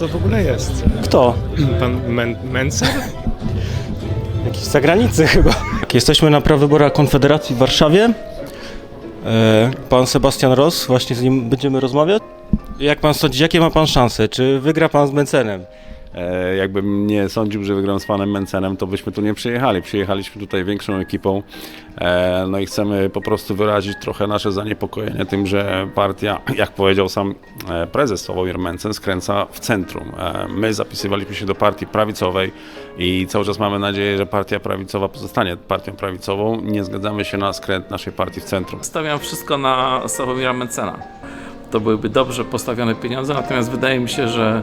To w ogóle jest. Kto? Pan Men Mencer? Jakiś z zagranicy chyba. Jesteśmy na prawyborach Konfederacji w Warszawie. E, Pan Sebastian Ross, właśnie z nim będziemy rozmawiać. Jak pan sądzi, jakie ma pan szanse? Czy wygra pan z Mencenem? E, jakbym nie sądził, że wygram z panem Mencenem, to byśmy tu nie przyjechali. Przyjechaliśmy tutaj większą ekipą. E, no i chcemy po prostu wyrazić trochę nasze zaniepokojenie tym, że partia, jak powiedział sam e, prezes Sławomir Mencen, skręca w centrum. My zapisywaliśmy się do partii prawicowej i cały czas mamy nadzieję, że partia prawicowa pozostanie partią prawicową. Nie zgadzamy się na skręt naszej partii w centrum. Stawiam wszystko na Sławomira Mencena. To byłyby dobrze postawione pieniądze, natomiast wydaje mi się, że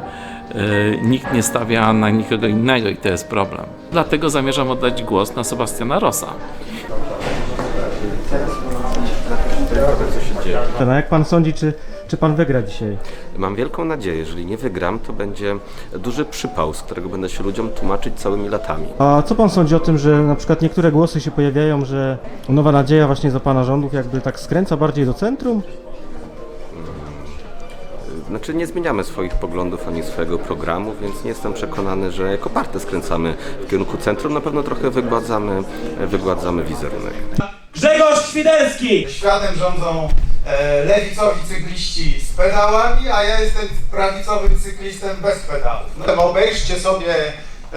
e, nikt nie stawia na nikogo innego i to jest problem. Dlatego zamierzam oddać głos na Sebastiana Rossa. No jak pan sądzi, czy, czy pan wygra dzisiaj? Mam wielką nadzieję, jeżeli nie wygram, to będzie duży przypał, z którego będę się ludziom tłumaczyć całymi latami. A co pan sądzi o tym, że na przykład niektóre głosy się pojawiają, że Nowa Nadzieja właśnie za pana rządów jakby tak skręca bardziej do centrum? Znaczy nie zmieniamy swoich poglądów ani swojego programu, więc nie jestem przekonany, że jako partię skręcamy w kierunku centrum. Na pewno trochę wygładzamy, wygładzamy wizerunek. Grzegorz Świderski! Światem rządzą e, lewicowi cykliści z pedałami, a ja jestem prawicowym cyklistem bez pedałów. No, obejrzcie sobie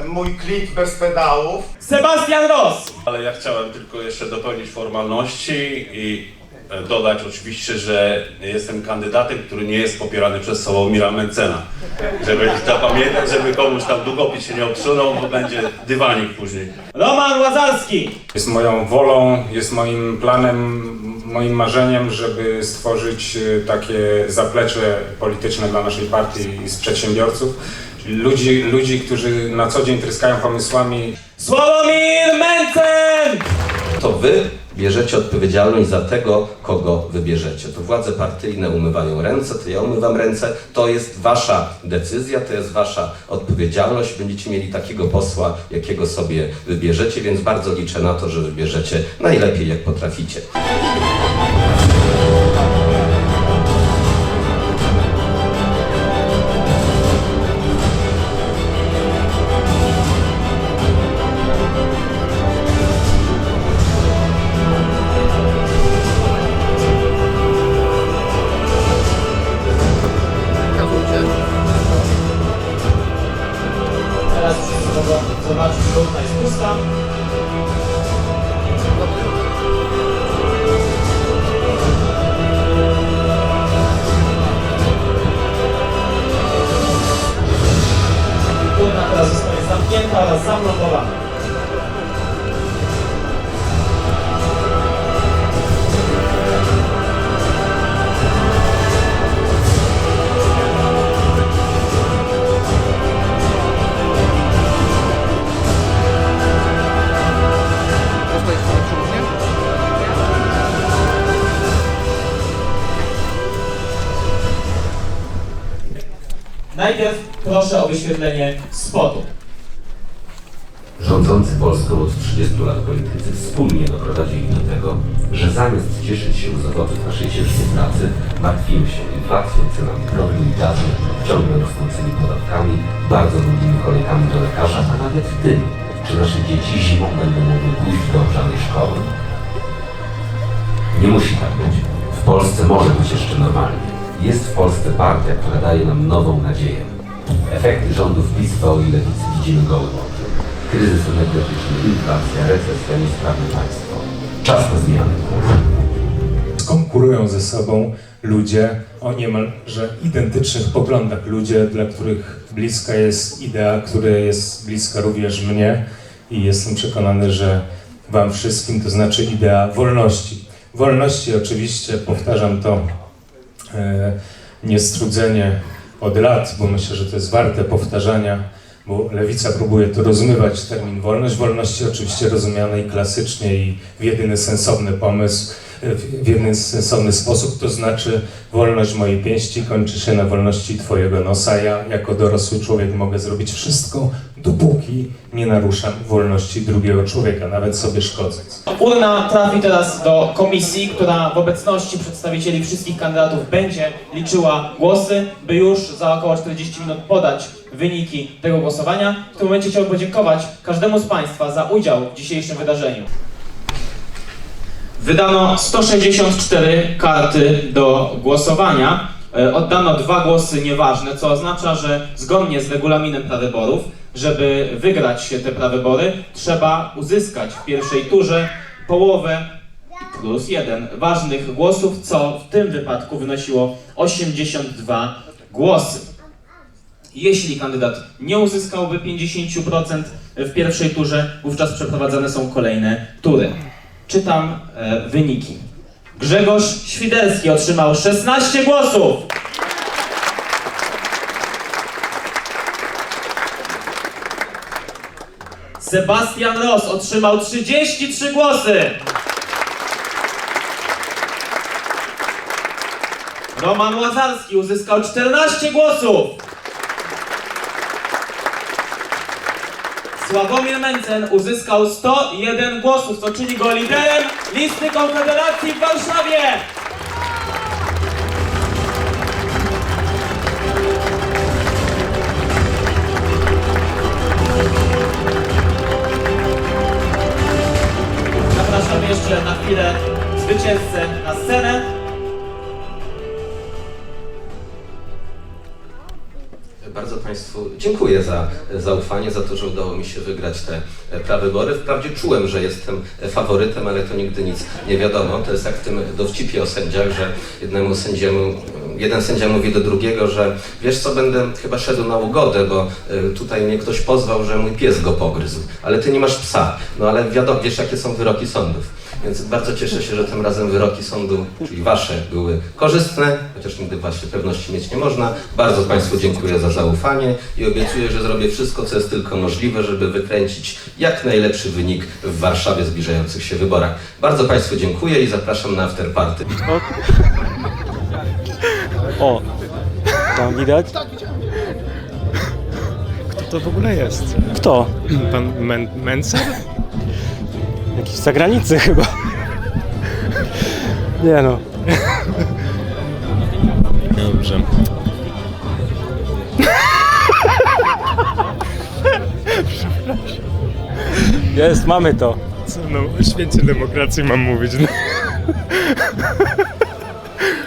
mój klip bez pedałów. Sebastian Ross! Ale ja chciałem tylko jeszcze dopełnić formalności i dodać oczywiście, że jestem kandydatem, który nie jest popierany przez Sławomira Mencena. Żeby zapamiętać, żeby komuś tam długopis się nie obsunął, bo będzie dywanik później. Roman Łazarski! Jest moją wolą, jest moim planem, moim marzeniem, żeby stworzyć e, takie zaplecze polityczne dla naszej partii z przedsiębiorców, czyli ludzi, ludzi, którzy na co dzień tryskają pomysłami Sławomir Mencen! To wy bierzecie odpowiedzialność za tego, kogo wybierzecie. To władze partyjne umywają ręce, to ja umywam ręce. To jest wasza decyzja, to jest wasza odpowiedzialność. Będziecie mieli takiego posła, jakiego sobie wybierzecie, więc bardzo liczę na to, że wybierzecie najlepiej, jak potraficie. Oraz zamontowana. Najpierw proszę o wyświetlenie spotu. Rządzący Polską od 30 lat politycy wspólnie doprowadzili do tego, że zamiast cieszyć się z owoców naszej ciężkiej pracy, martwimy się inflacją, cenami prądu i gazu, ciągle rosnącymi podatkami, bardzo długimi kolejkami do lekarza, a nawet tym, czy nasze dzieci zimą będą mogły pójść do ogrzanej szkoły. Nie musi tak być. W Polsce może być jeszcze normalnie. Jest w Polsce partia, która daje nam nową nadzieję. Efekty rządów PiS PO i Lewicy widzimy gołym. Kryzys energetyczny, inflacja, recesja, niesprawne państwo. Czas na zmiany. konkurują ze sobą ludzie o niemalże identycznych poglądach. Ludzie, dla których bliska jest idea, która jest bliska również mnie i jestem przekonany, że Wam wszystkim, to znaczy idea wolności. Wolności oczywiście, powtarzam to e, niestrudzenie od lat, bo myślę, że to jest warte powtarzania, bo lewica próbuje to rozmywać termin wolność. Wolności oczywiście rozumianej klasycznie i w jedyny sensowny pomysł w, jeden sensowny sposób, to znaczy wolność mojej pięści kończy się na wolności Twojego nosa. Ja jako dorosły człowiek mogę zrobić wszystko, dopóki nie naruszam wolności drugiego człowieka, nawet sobie szkodząc. Urna trafi teraz do komisji, która w obecności przedstawicieli wszystkich kandydatów będzie liczyła głosy, by już za około 40 minut podać wyniki tego głosowania. W tym momencie chciałbym podziękować każdemu z Państwa za udział w dzisiejszym wydarzeniu. Wydano 164 karty do głosowania. E, Oddano dwa głosy nieważne, co oznacza, że zgodnie z regulaminem prawyborów, żeby wygrać te prawybory, trzeba uzyskać w pierwszej turze połowę plus jeden ważnych głosów, co w tym wypadku wynosiło 82 głosy. Jeśli kandydat nie uzyskałby 50% w pierwszej turze, wówczas przeprowadzane są kolejne tury. Czytam e, wyniki. Grzegorz Świderski otrzymał 16 głosów. Sebastian Ross otrzymał 33 głosy. Roman Łazarski uzyskał 14 głosów. Sławomir Mencen uzyskał 101 głosów, co czyni go liderem listy Konfederacji w Warszawie. Zapraszam jeszcze na chwilę zwycięzcę na scenę. Bardzo Państwu dziękuję za zaufanie, za to, że udało mi się wygrać te e, prawybory. Wprawdzie czułem, że jestem e, faworytem, ale to nigdy nic nie wiadomo. To jest jak w tym dowcipie o sędziach, że jednemu sędziemu, jeden sędzia mówi do drugiego, że wiesz co, będę chyba szedł na ugodę, bo e, tutaj mnie ktoś pozwał, że mój pies go pogryzł, ale ty nie masz psa. No ale wiadomo, wiesz jakie są wyroki sądów. Więc bardzo cieszę się, że tym razem wyroki sądu, czyli wasze, były korzystne, chociaż nigdy właśnie pewności mieć nie można. Bardzo Państwu dziękuję za zaufanie i obiecuję, że zrobię wszystko, co jest tylko możliwe, żeby wykręcić jak najlepszy wynik w Warszawie zbliżających się wyborach. Bardzo Państwu dziękuję i zapraszam na afterparty. O, tam widać? Kto to w ogóle jest? Kto? Pan Men? Jakiś z zagranicy chyba. Nie no. Dobrze. Jest, mamy to. Co no, o święcie demokracji mam mówić. No.